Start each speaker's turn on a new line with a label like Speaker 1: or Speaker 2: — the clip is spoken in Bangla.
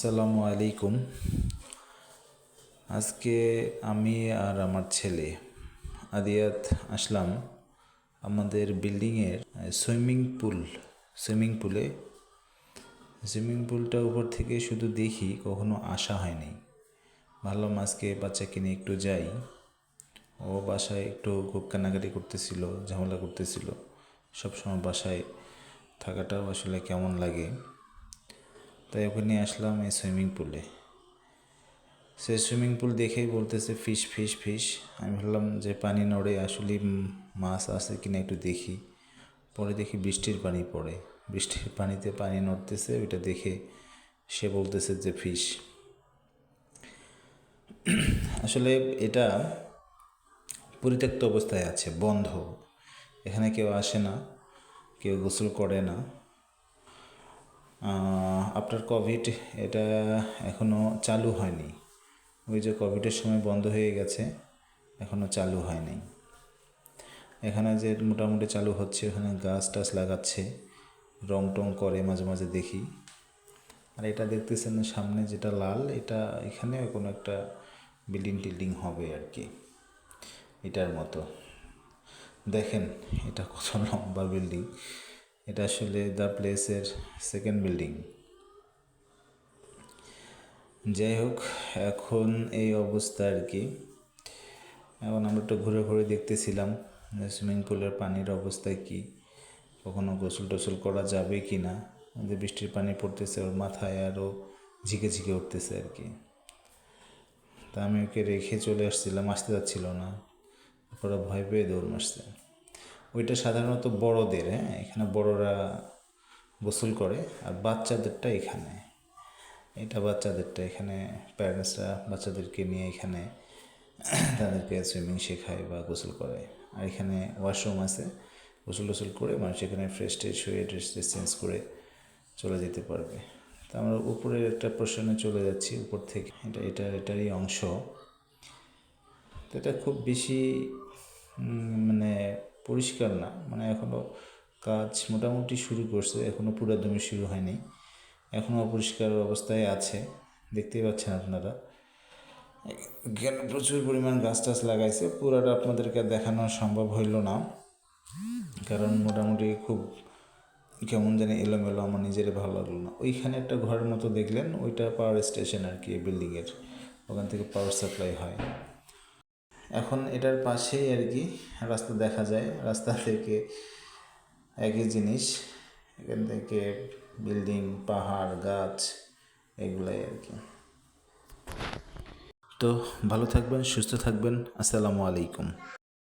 Speaker 1: আসসালামু আলাইকুম। আজকে আমি আর আমার ছেলে আদিয়াত আসলাম আমাদের বিল্ডিংয়ের সুইমিং পুল, সুইমিং পুলে। সুইমিং পুলটা উপর থেকে শুধু দেখি, কখনো আসা হয়নি। ভাবলাম আজকে বাচ্চাকে নিয়ে একটু যাই। ও বাসায় একটু খুব কান্নাকাটি করতেছিল, ঝামেলা করতেছিল। সবসময় বাসায় থাকাটাও আসলে কেমন লাগে। তাই ওকে নিয়ে আসলাম এই সুইমিং পুলে। সে সুইমিং পুল দেখেই বলতেছে, ফিশ ফিশ ফিশ। আমি ভাবলাম যে পানি নড়ে আসলে মাছ আছে কিনা একটু দেখি। পরে দেখি বৃষ্টির পানি পড়ে। বৃষ্টির পানিতে পানি নড়তেছে, ওইটা দেখে সে বলতেছে যে ফিশ। আসলে এটা পরিত্যক্ত অবস্থায় আছে, বন্ধ। এখানে কেউ আসে না, কেউ গোসল করে না। আফটার কোভিড এটা এখনও চালু হয়নি। ওই যে কোভিডের সময় বন্ধ হয়ে গেছে এখনও চালু হয়নি। এখানে যে মোটামুটি চালু হচ্ছে ওখানে গাছ টাছ লাগাচ্ছে, রং টং করে মাঝে মাঝে দেখি। আর এটা দেখতেছেন সামনে যেটা লাল, এটা এখানে কোনো একটা বিল্ডিং টিল্ডিং হবে আর কি, এটার মতো। দেখেন এটা কত লম্বা বিল্ডিং এটা আসলে দ্য প্লেসের সেকেন্ড বিল্ডিং যাই হোক, এখন এই অবস্থা আর কি। এখন আমরা একটু ঘুরে ঘুরে দেখতেছিলাম সুইমিং পুলের পানির অবস্থা কি, কখনো গোসল টোসল করা যাবে কি না, যে বৃষ্টির পানি পড়তেছে ওর মাথায় আরও ঝিকে ঝিকে উঠতেছে আর কি। তা আমি ওকে রেখে চলে আসছিলাম, আসতে যাচ্ছিল না। তারপরে ভয় পেয়ে দৌড় মারছে। ওইটা সাধারণত বড়দের হ্যাঁ এখানে বড়রা গোসল করে আর বাচ্চাদেরটা এখানে। এটা বাচ্চাদেরটা এখানে প্যারেন্টসরা বাচ্চাদেরকে নিয়ে এখানে তাদেরকে সুইমিং শেখায় বা গোসল করে আর এখানে ওয়াশরুম আছে, গোসল টোসল করে মানুষ এখানে ফ্রেশ ট্রেশ হয়ে ড্রেস ট্রেস চেঞ্জ করে চলে যেতে পারবে। তা আমরা উপরের একটা প্রশ্নে চলে যাচ্ছি, উপর থেকে। এটা এটা, এটারই অংশ। তো এটা খুব বেশি মানে পরিষ্কার না। মানে এখনও কাজ মোটামুটি শুরু করছে এখনও পুরোদমে শুরু হয়নি। এখনও অপরিষ্কার অবস্থায় আছে। দেখতেই পাচ্ছেন আপনারা। এখানে প্রচুর পরিমাণ গাছ টাছ লাগাইছে। পুরাটা আপনাদেরকে দেখানো সম্ভব হইল না। কারণ মোটামুটি খুব কেমন জানি এলোমেলো, আমার নিজের ভালো লাগল না। ওইখানে একটা ঘরের মতো দেখলেন, ওইটা পাওয়ার স্টেশন আর কি বিল্ডিংয়ের ওখান থেকে পাওয়ার সাপ্লাই হয়। এখন এটার পাশেই আর কি, রাস্তা দেখা যায়। রাস্তা থেকে একই জিনিস। এখান থেকে বিল্ডিং, পাহাড়, গাছ, এগুলাই আর কি। তো ভালো থাকবেন, সুস্থ থাকবেন। আসসালামু আলাইকুম।